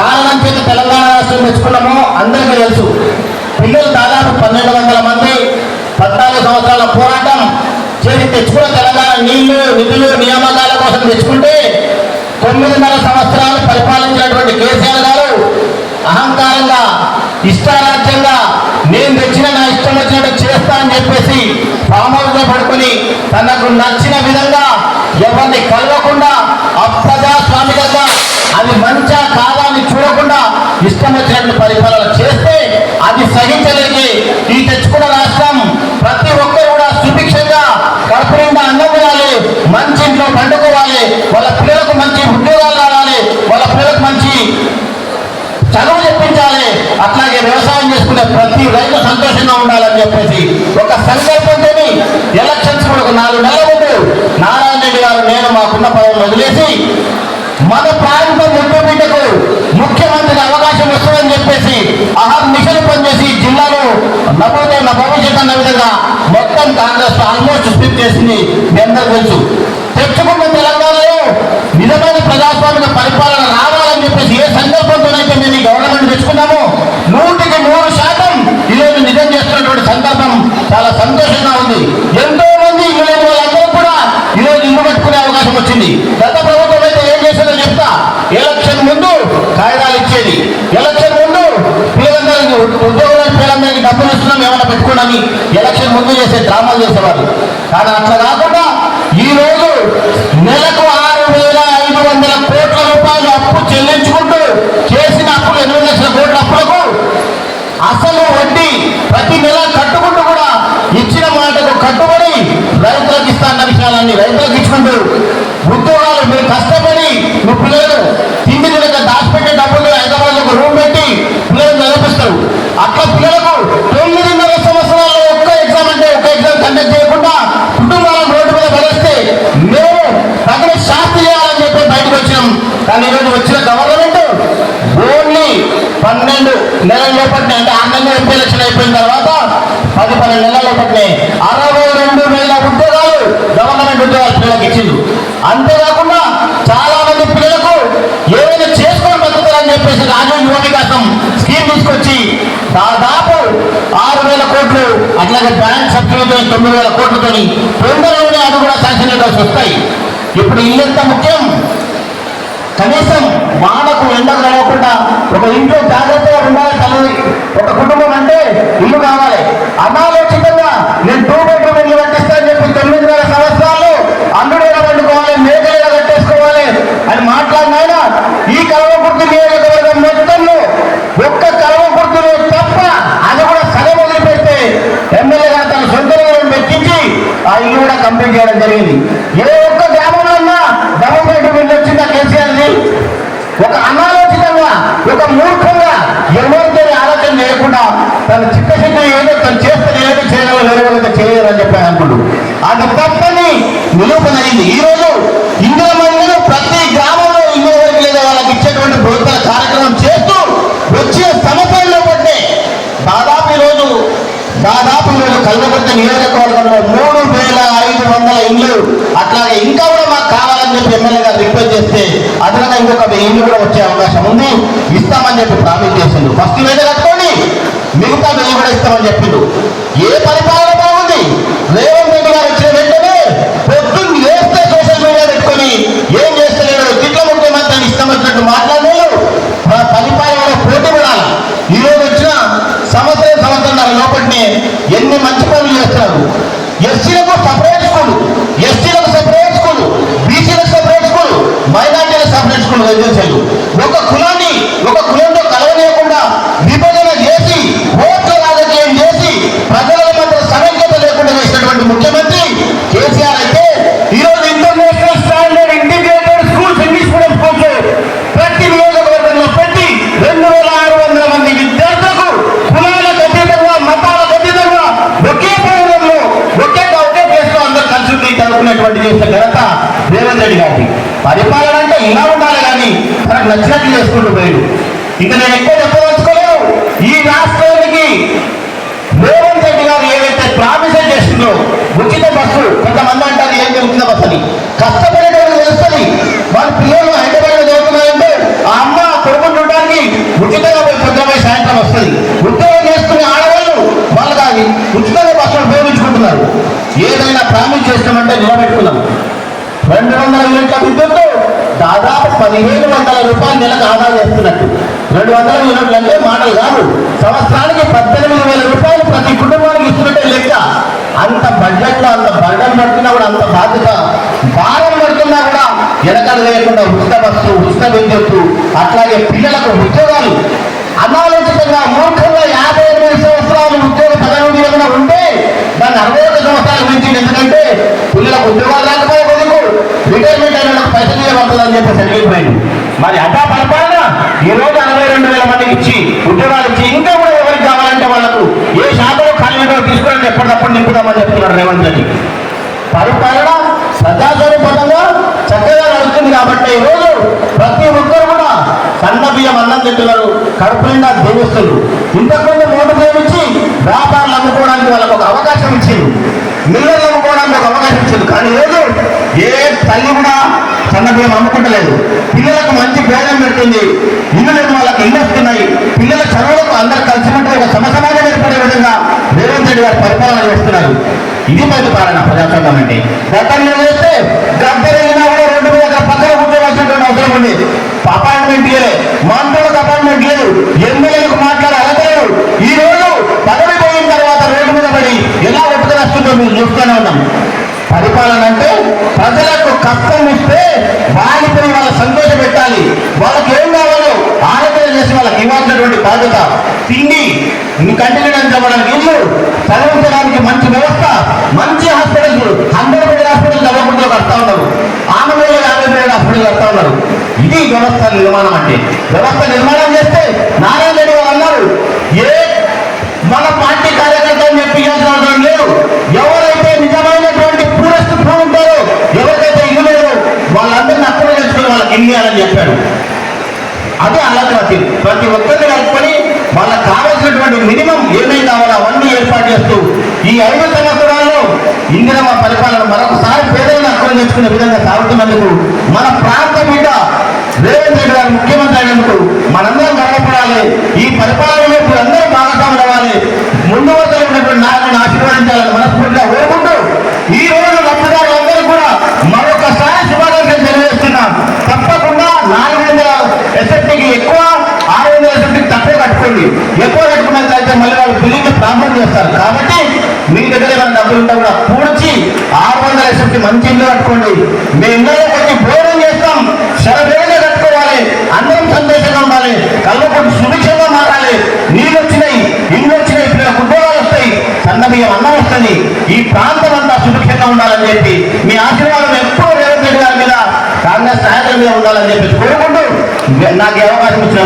కారణం చేత తెలంగాణ రాష్ట్రం తెచ్చుకున్నామో అందరికీ తెలుసు. పిల్లలు దాదాపు పన్నెండు వందల మంది పద్నాలుగు సంవత్సరాల పోరాటం చేసి తెచ్చుకున్న తెలంగాణ నీళ్ళు నిధులు నియామకాల కోసం తెచ్చుకుంటే తొమ్మిదిన్నర సంవత్సరాలు పరిపాలించినటువంటి కేసీఆర్ గారు అహంకారంగా ఇష్టారాజ్యంగా నేను తెచ్చిన నా ఇష్టం వచ్చినట్టు చేస్తా అని చెప్పేసి ఫామ్ పడుకుని తనకు నచ్చిన విధంగా ఎవరిని కలవకుండా అప్రజాస్వామికంగా అది మంచా కాదా అని చూడకుండా ఇష్టం వచ్చినట్టు పరిపాలన చేస్తే అది సహించలేక. ఈ తెచ్చుకున్న రాష్ట్రం ప్రతి ఒక్కరు కూడా సుభిక్షంగా కడుపు నిండా అన్నం తినాలి మంచి ఇంట్లో పండుకోవాలి వాళ్ళ పిల్లలకు మంచి ఉద్యోగాలు రావాలి వాళ్ళ పిల్లలకు మంచి చదువు చెప్పించాలి అట్లాగే వ్యవసాయం చేసుకునే ప్రతి రైతు సంతోషంగా ఉండాలని చెప్పేసి ఒక సంకల్పంతో ఎలక్షన్స్ కూడా ఒక నాలుగు నెలల ముందు నారాయణ రెడ్డి గారు నేను మాకున్న పదవులు వదిలేసి మన ప్రాంతం ముద్దు బిడ్డకు ముఖ్యమంత్రికి అవకాశం వస్తుందని చెప్పేసి అహం మిషన్ పనిచేసి జిల్లాలో నవోదయ భవిష్యత్ అన్న విధంగా మొత్తం కాంగ్రెస్ ఆల్మోస్ట్ స్పీక్ చేసింది మీ అందరూ తెలుసు తెచ్చుకున్న తెలంగాణలో నిజమైన ప్రజాస్వామిక పరిపాలన రావాలని చెప్పేసి ఏ సందర్భంతోనైతే మేము ఈ గవర్నమెంట్ తెచ్చుకున్నామో నూటికి నూరు శాతం ఈరోజు నిజం చేస్తున్నటువంటి సందర్భం చాలా సంతోషంగా ఉంది ఎంతో మంది ఇల్లు లేని వాళ్ళందరూ కూడా ఈరోజు ఇల్లు కట్టుకునే అవకాశం వచ్చింది గత ప్రభుత్వం అయితే ఏం చేసిందో చెప్తా ఎలక్షన్ ముందు కాగితాలు ఇచ్చేది ఎలక్షన్ ముందు పిల్లలందరికీ ఉద్యోగులకు పిల్లలందరికీ డబ్బులు ఇస్తున్నాం ఏమైనా పెట్టుకోండి ఎలక్షన్ చేసే డ్రామాలు చేసేవారు కానీ అట్లా కాకుండా ఈ రోజు నెలకు ఆరు వేల ఐదు వందల కోట్ల రూపాయలు అప్పు చెల్లించుకుంటూ చేసిన అప్పులు ఎనిమిది లక్షల కోట్ల అప్పులకు అసలు వడ్డీ ప్రతి నెల కట్టుకుంటూ కూడా ఇచ్చిన మాటకు కట్టుబడి రైతులకు ఇస్తాన్న విషయాలన్నీ రైతులకు ఇచ్చుకుంటూ ఉద్యోగాలు మీరు కష్టపడి మీ పిల్లలు తిండి తినక దాచిపెట్టే డబ్బులు హైదరాబాద్ ఒక రూమ్ పెట్టి పిల్లలు చదివిస్తారు అట్లా పిల్లలకు తొమ్మిదిన్నర సంవత్సరాల్లో ఒక్క ఎగ్జామ్ అంటే ఒక్క ఎగ్జామ్ కండక్ట్ చేయకుండా కుటుంబాలను రోడ్డు మీద పడేస్తే మేము తగిన శాస్తి చేయాలని చెప్పి బయటకు వచ్చినాం కానీ ఈరోజు వచ్చిన గవర్నమెంట్ ఓన్లీ పన్నెండు నెలల లోపట్నే అంటే ఆన్లైన్ ఎంపీ ఎలక్షన్ అయిపోయిన తర్వాత పది పన్నెండు నెలల పట్లే అరవై రెండు వేల ఉద్యోగాలు గవర్నమెంట్ ఉద్యోగాలు పిల్లలకు ఇచ్చింది. అంతేకాకుండా చాలా మంది పిల్లలకు ఏదైనా చేసుకొని బతుకుతారని చెప్పేసి రాజీవ్ యువ వికాసం స్కీమ్ తీసుకొచ్చి దాదాపు ఆరు వేల కోట్లు అట్లాగే బ్యాంక్ సబ్సిడీతో తొమ్మిది వేల కోట్లతో తొందరలోనే అది కూడా శాంక్షన్ లెటర్స్ వస్తాయి. ఇప్పుడు ఇల్లు ఎంత ముఖ్యం? కనీసం వానకు ఎండకు నడవకుండా ఒక ఇంట్లో జాగ్రత్తగా ఉండాలి తల్లి. ఒక కుటుంబం అంటే ఇల్లు కావాలి. అనాలోచితంగా నేను టూ బెడ్రూమ్ ఇల్లు కట్టిస్తానని చెప్పి తొమ్మిది వేల సంవత్సరాలు అల్లుడు ఎలా పండుకోవాలి మేకలు ఎలా కట్టేసుకోవాలి అని మాట్లాడినాయన ఈ కలవకుర్తి నియోజకవర్గం మొత్తంలో ఒక్క కలవకుర్తిలో తప్ప అది కూడా సగం వదిలిపెడితే ఎమ్మెల్యే గారు తన సొంత పెట్టించి ఆ ఇల్లు కూడా కంప్లీట్ చేయడం జరిగింది. ఏ ఒక్క గ్రామంలో ఉన్నా డబుల్ బెడ్రూమ్ ఇల్లు వచ్చిందా కేసీఆర్ది ఒక అనాలోచితంగా ఒక మూర్ఖంగా ఎవరితో ఆలోచన చేయకుండా తన చిత్తశుద్ధి ఏదో తను చేస్తే ఏదో చేయగలరు వేరే చేయలేదని చెప్పాను అనుకుంటు. అది తప్పని నిరూపణ అయింది ఈ రోజు ఇందులో మందిలో ప్రతి గ్రామంలో ఇల్లు లేదా వాళ్ళకి ఇచ్చేటువంటి ప్రభుత్వ కార్యక్రమం చేస్తూ వచ్చే సమస్యల్లో పట్టే దాదాపు ఈరోజు దాదాపు ఈరోజు కల్వకుర్తి నియోజకవర్గంలో మూడు వేల ఐదు వందల ఇల్లు అట్లాగే ఇంకా కూడా మాకు కావాలని చెప్పి ఎమ్మెల్యే గారు రిక్వెస్ట్ చేస్తే అదనంగా ఇంకొక వెయ్యి ఇల్లు కూడా వచ్చే అవకాశం ఉంది. ఇస్తామని చెప్పి ప్రామిస్ చేసిండు. ఫస్ట్ వేద మిగతా వెయ్యి కూడా ఇస్తామని చెప్పిండు. ఏ పరిపాలన బాగుంది? రేవంత్ రెడ్డి గారు కష్టపడేటప్పుడు తెలుస్తుంది. వాళ్ళ పిల్లలు హైదరాబాద్ చదువుతున్నారంటే ఆ అమ్మ కొడుకుని ఉచితంగా పొద్దుపై సాయంత్రం వస్తుంది. ఉద్యోగం చేసుకునే ఆడవాళ్ళు వాళ్ళ దాన్ని ఉచితంగా బస్సులు ఉపయోగించుకుంటున్నారు. ఏదైనా ప్రామిస్ చేస్తామంటే నిలబెట్టుకున్నాం రెండు వందల యూనిట్ల విద్యుత్తు దాదాపు పదిహేను వందల రూపాయలు నెలకు ఆదా చేస్తున్నట్టు. రెండు వందల యూనిట్లు అంటే మాటలు కాదు. సంవత్సరానికి పద్దెనిమిది వేల రూపాయలు ప్రతి కుటుంబానికి ఇస్తున్నట్టే లెక్క. అంత బడ్జెట్లో అంత బర్డన్ పడుతున్నా కూడా అంత బాధ్యత భారం పడుతున్నా కూడా ఎడకలు లేకుండా ఉచిత బస్సు ఉచిత విద్యుత్తు అట్లాగే పిల్లలకు ఉద్యోగాలు. అనాలోచితంగా మూర్ఖంగా యాభై ఎనిమిది సంవత్సరాలు ఉద్యోగ పదవి ఏమైనా ఉంటే దాన్ని అరవై ఒక్క సంవత్సరాలు పెంచింది ఎందుకంటే పిల్లలకు ఉద్యోగాలు రాకపోయే కొద్దికు రిటైర్మెంట్ అయిన వాళ్ళకి పైసలు ఇవ్వబడుతుందని చెప్పి సరిగిపోయింది మరి అడ్డా పరిపాలన ఈ రోజు అరవై రెండు వేల మందికి ఇచ్చి ఉద్యోగాలు ఇచ్చి ఇంకా కూడా ఎవరికి కావాలంటే వాళ్ళకు ఏ శాఖలో ఖాళీ తీసుకురండి ఎప్పటికప్పుడు నింపుదామని చెప్తున్నారు రేవంత్ రెడ్డి. పరిపాలన ప్రజాస్వామ్యపరంగా చక్కగా నడుస్తుంది కాబట్టి ఈరోజు ప్రతి ఒక్కరు కూడా సన్న బియ్యం అన్నం తింటున్నారు కడుపు నిండా దేవిస్తున్నారు ఇంతకుముందు నోటు ప్రేమించి వ్యాపారాలు అమ్ముకోవడానికి వాళ్ళకు ఒక అవకాశం ఇచ్చింది. మిల్లర్లు అమ్ముకోవడానికి ఒక అవకాశం ఇచ్చింది. కానీ ఈరోజు ఏ తల్లి కూడా సన్న బియ్యం అమ్ముకుంటలేదు. పిల్లలకు మంచి భేదం పెడుతుంది. ఇల్లు లేని వాళ్ళకి ఇల్లు వస్తున్నాయి. పిల్లల చదువులకు అందరు కలిసి గారు పరిపాలన చేస్తున్నారు. ఇది పరిపాలన ప్రజాస్వామ్యం అంటే గతంలో చేస్తే గద్దెరైనా కూడా వేల మీద పక్కన కూర్చోవలసినటువంటి అవసరం ఉంది. అపాయింట్మెంట్ ఇయ్యలే. మంత్రులకు అపాయింట్మెంట్ లేదు. ఎమ్మెల్యేలకు మాట్లాడే అర్హత ఈ రోజు పదవి పోయిన తర్వాత రోడ్డు మీద పడి ఎలా ఒప్పుకొని వస్తుందో మీరు చూస్తూనే ఉన్నాం. పరిపాలన అంటే ప్రజలకు కష్టం ఇస్తే వాళ్ళని వాళ్ళ సంతోష పెట్టాలి. వాళ్ళకి ఏం కావాలో చేసి వాళ్ళకి ఇవ్వాల్సినటువంటి బాధ్యత తిండి నీ కంటిని చదవడానికి ఇల్లు చదివించడానికి మంచి వ్యవస్థ మంచి హాస్పిటల్స్ హండ్రెడ్ బెడ్ హాస్పిటల్ చదవకుండా కడతా ఉన్నారు. ఆమె వేల యాభై బెడ్ హాస్పిటల్ కడతా ఉన్నారు. ఇది వ్యవస్థ నిర్మాణం అంటే. వ్యవస్థ నిర్మాణం చేస్తే నారాయణ రెడ్డి గారు అన్నారు ఏ మన పార్టీ కార్యకర్తలు చెప్పించాల్సిన అవసరం లేదు ఎవరైతే నిజమైనటువంటి పూరెస్ట్ పూ ఉంటారో ఎవరికైతే ఇల్లు లేదో వాళ్ళందరినీ అప్పుడే తెచ్చుకుని వాళ్ళకి ఇల్లు ఇవ్వాలని చెప్పాడు అదే ఆలోచన ప్రతి ఒక్కరిని కలుపుకొని వాళ్ళకి కావాల్సినటువంటి మినిమం ఏమేమి కావాలో అవన్నీ ఏర్పాటు చేస్తూ ఈ ఐదు సంవత్సరాల్లో ఇందిరమ్మ పరిపాలన మరొకసారి పేదలను అర్థం చేసుకునే విధంగా సాగుతున్నందుకు మన ప్రాంతం మీద రేవంత్ రెడ్డి గారు ముఖ్యమంత్రి అయినందుకు మనందరం గర్వపడాలి ఈ పరిపాలనలో అందరూ భాగస్వాములు అవ్వాలి ముందు వద్దలు ఉన్నటువంటి నాయకులను ఆశీర్వదించాలని మనస్ఫూర్తిగా కోరుకుంటూ ఈ రోజు లబ్ధిదారులందరూ కూడా మరొకసారి శుభాకాంక్షలు తెలియజేస్తున్నాం తప్పకుండా నాలుగు వందల ఎస్ఎఫ్టీకి ఎక్కువ ఆరు వందల ఎస్ఎఫ్టీకి తక్కువ కట్టుకోండి. ఎక్కువ కట్టుకున్నట్లయితే మళ్ళీ వాళ్ళు బిల్లింగ్ ప్రాబ్లం చేస్తారు. కాబట్టి మీ దగ్గర ఏమైనా డబ్బులు ఉంటా కూడా పూడ్చి ఆరు వందల ఎస్ఎఫ్టీ మంచి ఇల్లు కట్టుకోండి. మీ ఇళ్ళలో వచ్చి భోజనం చేస్తాం. శరవేగంగా కట్టుకోవాలి. అందరం సంతోషంగా ఉండాలి. కళ్ళకొట్టి సుభిక్షంగా మారాలి. నీళ్ళు వచ్చినాయి ఇల్లు వచ్చినాయి పిల్లలకు ఉద్యోగాలు వస్తాయి. సన్న బియ్యం అన్నం వస్తుంది. ఈ ప్రాంతం అంతా సుభిక్షంగా ఉండాలని చెప్పి మీ ఆశీర్వాదం ఎప్పుడూ రేవంత్ రెడ్డి గారి మీద. కాంగ్రెస్ నాయకుల మీద ఉండాలని చెప్పేసి కోరుకుంటూ నాకు అవకాశం ఇచ్చిన